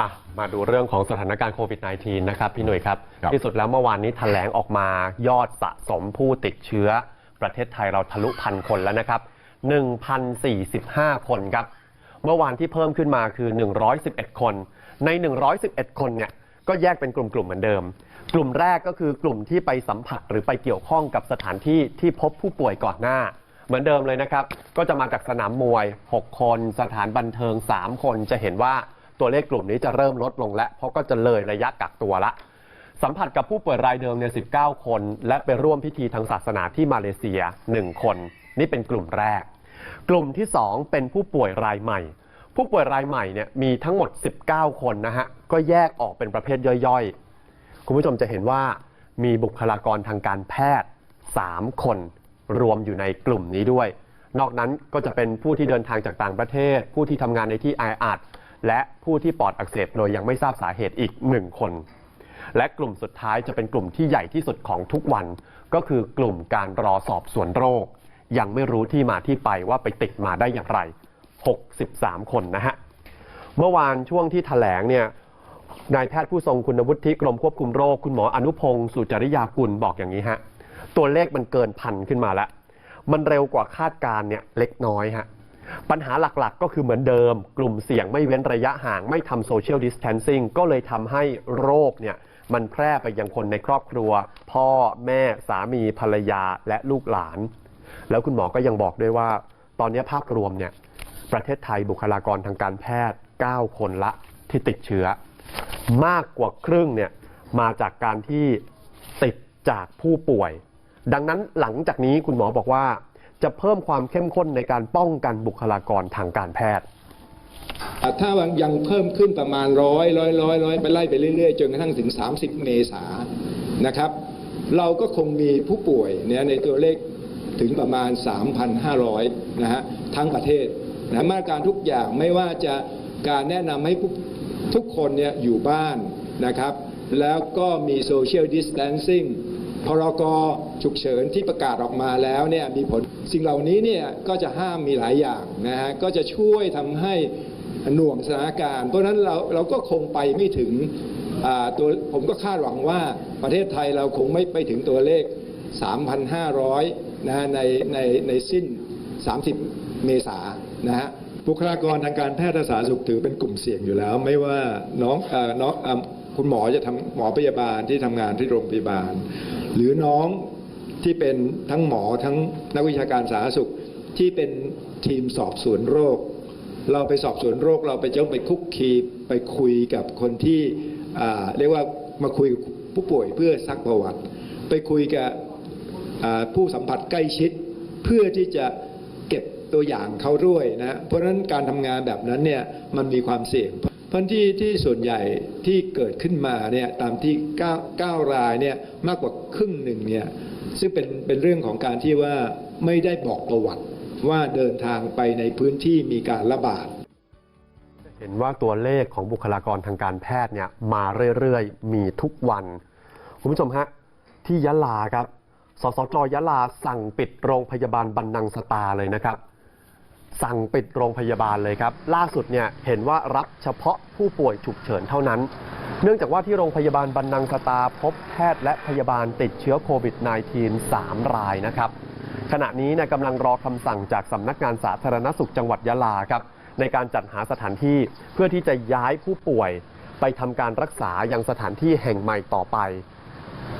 อะมาดูเรื่องของสถานการณ์โควิด -19 นะครับ พี่หนุ่ยครับ ครับ ที่สุดแล้วเมื่อวานนี้แถลงออกมายอดสะสมผู้ติดเชื้อ ประเทศไทยเราทะลุพันคนแล้วนะครับ 1,045 คนครับ เมื่อวานที่เพิ่มขึ้นมาคือ 111 คน ใน 111 คนเนี่ยก็แยกเป็นกลุ่มๆเหมือนเดิม กลุ่มแรกก็คือกลุ่มที่ไปสัมผัสหรือไปเกี่ยวข้องกับสถานที่ที่พบผู้ป่วยก่อนหน้า เหมือนเดิมเลยนะครับ ก็จะมาจากสนามมวย 6 คน สถานบันเทิง 3 คนจะเห็นว่า ตัวเลขกลุ่มนี้จะเริ่มลดลงแล้วเพราะก็จะเลยระยะกักตัวละ สัมผัสกับผู้ป่วยรายเดิมเนี่ย19 คน และไปร่วมพิธีทางศาสนาที่มาเลเซีย 1 คน นี่เป็นกลุ่มแรก กลุ่มที่ 2 เป็นผู้ป่วยรายใหม่ ผู้ป่วยรายใหม่เนี่ยมีทั้งหมด 19 คนนะฮะก็แยกออกเป็นประเภทย่อยๆ คุณผู้ชมจะเห็นว่ามีบุคลากรทางการแพทย์ 3 คนรวมอยู่ในกลุ่มนี้ด้วย นอกนั้นก็จะเป็นผู้ที่เดินทางจากต่างประเทศ ผู้ที่ทำงานในที่แออัด และผู้ที่ปอดอักเสบโดยยังไม่ทราบสาเหตุอีก 1 คน และกลุ่มสุดท้ายจะเป็นกลุ่มที่ใหญ่ที่สุดของทุกวัน ก็คือกลุ่มการรอสอบสวนโรค ยังไม่รู้ที่มาที่ไปว่าไปติดมาได้อย่างไร 63 คนนะฮะ เมื่อวานช่วงที่แถลงเนี่ยนายแพทย์ผู้ทรงคุณวุฒิกรมควบคุมโรค คุณหมออนุพงศ์สุจริยากุลบอกอย่างนี้ฮะ ตัวเลขมันเกินพันขึ้นมาแล้ว มันเร็วกว่าคาดการณ์เนี่ยเล็กน้อยฮะ ปัญหาหลักๆ ก็คือเหมือนเดิม กลุ่มเสี่ยงไม่เว้นระยะห่างไม่ทำโซเชียลดิส a ทนซิ่งก็เลยทำให้โรคเนี่ยมันแพร่ไปยังคนในครอบครัว พ่อแม่สามีภรรยาและลูกหลาน แล้วคุณหมอก็ยังบอกด้วยว่า ตอนนี้ภาพรวมเนี่ยประเทศไทยบุคลากรทางการแพทย์ 9 คนละที่ติดเชื้อ มากกว่าครึ่งเนี่ยมาจากการที่ติดจากผู้ป่วย ดังนั้นหลังจากนี้คุณหมอบอกว่า จะเพิ่มความเข้มข้นในการป้องกันบุคลากรทางการแพทย์อะถ้ายังเพิ่มขึ้นประมาณร้อยร้อยร้อยร้อยไปไล่ไปเรื่อยๆ จนกระทั่งถึง 30 เมษานะครับ เราก็คงมีผู้ป่วยเนี่ยในตัวเลขถึงประมาณ 3,500 นะฮะทั้งประเทศนะมาตรการทุกอย่างไม่ว่าจะการแนะนำให้ทุกคนเนี่ยอยู่บ้านนะครับ แล้วก็มีโซเชียลดิส a ทนซิ่งพรกฉุกเฉินที่ประกาศออกมาแล้วเนี่ยมีผล สิ่งเหล่านี้เนี่ยก็จะห้ามมีหลายอย่างนะฮะก็จะช่วยทำให้หน่วงสถานการณ์ เพราะฉะนั้นเราเราก็คงไปไม่ถึงตัวผมก็คาดหวังว่าประเทศไทยเราคงไม่ไปถึงตัวเลข 3,500 นะฮะในในในสิ้น 30 เมษายนนะฮะบุคลากรทางการแพทย์สาธารณสุขถือเป็นกลุ่มเสี่ยงอยู่แล้ว ไม่ว่าน้องอน้องเอ่อคุณหมอจะทำหมอพยาบาลที่ทำงานที่โรงพยาบาล หรือน้อง ที่เป็นทั้งหมอทั้งนักวิชาการสาธารณสุข ที่เป็นทีมสอบสวนโรค เราไปสอบสวนโรค เราไปจ้องไปคุกคีไปคุยกับคนที่เรียกว่ามาคุยผู้ป่วยเพื่อซักประวัติ ไปคุยกับผู้สัมผัสใกล้ชิดเพื่อที่จะเก็บตัวอย่างเขาด้วยนะเพราะฉะนั้นการทำงานแบบนั้นเนี่ยมันมีความเสี่ยงพราะที่ที่ส่วนใหญ่ที่เกิดขึ้นมาเนี่ยตามที่9 9รายเนี่ยมากกว่าครึ่งหนึ่งเนี่ย ซึ่งเป็นเป็นเรื่องของการที่ว่าไม่ได้บอกประวัติว่าเดินทางไปในพื้นที่มีการระบาด เห็นว่าตัวเลขของบุคลากรทางการแพทย์เนี่ยมาเรื่อยๆ มีทุกวัน คุณผู้ชมฮะ ที่ยะลาครับ สสจยะลาสั่งปิดโรงพยาบาลบันนังสตาเลยนะครับ สั่งปิดโรงพยาบาลเลยครับ ล่าสุดเนี่ยเห็นว่ารับเฉพาะผู้ป่วยฉุกเฉินเท่านั้น เนื่องจากว่าที่โรงพยาบาลบันนังสตาพบแพทย์และพยาบาลติดเชื้อโควิด -19 3 รายนะครับ ขณะนี้นี่ยกำลังรอคำสั่งจากสำนักงานสาธารณสุขจังหวัดยะลาครับในการจัดหาสถานที่เพื่อที่จะย้ายผู้ป่วย ไปทำการรักษายังสถานที่แห่งใหม่ต่อไป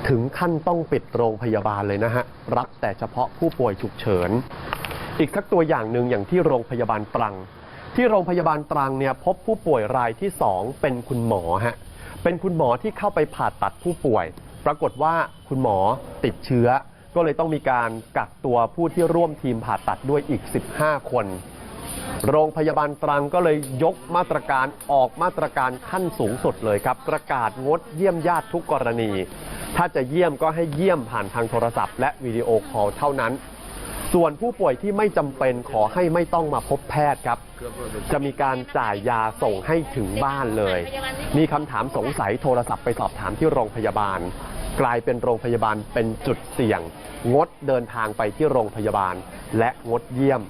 ถึงขั้นต้องปิดโรงพยาบาลเลยนะฮะรับแต่เฉพาะผู้ป่วยฉุกเฉิน อีกสักตัวอย่างหนึ่งอย่างที่โรงพยาบาลตรัง ที่โรงพยาบาลตรังเนี่ยพบผู้ป่วยรายที่ 2 เป็นคุณหมอฮะ เป็นคุณหมอที่เข้าไปผ่าตัดผู้ป่วย ปรากฏว่าคุณหมอติดเชื้อ ก็เลยต้องมีการกักตัวผู้ที่ร่วมทีมผ่าตัดด้วยอีก 15 คน โรงพยาบาลตรังก็เลยยกมาตรการออกมาตรการขั้นสูงสุดเลยครับ ประกาศงดเยี่ยมญาติทุกกรณี ถ้าจะเยี่ยมก็ให้เยี่ยมผ่านทางโทรศัพท์และวิดีโอคอลเท่านั้น ส่วนผู้ป่วยที่ไม่จำเป็นขอให้ไม่ต้องมาพบแพทย์ครับ จะมีการจ่ายยาส่งให้ถึงบ้านเลย มีคำถามสงสัยโทรศัพท์ไปสอบถามที่โรงพยาบาล กลายเป็นโรงพยาบาลเป็นจุดเสี่ยง งดเดินทางไปที่โรงพยาบาล และงดเยี่ยม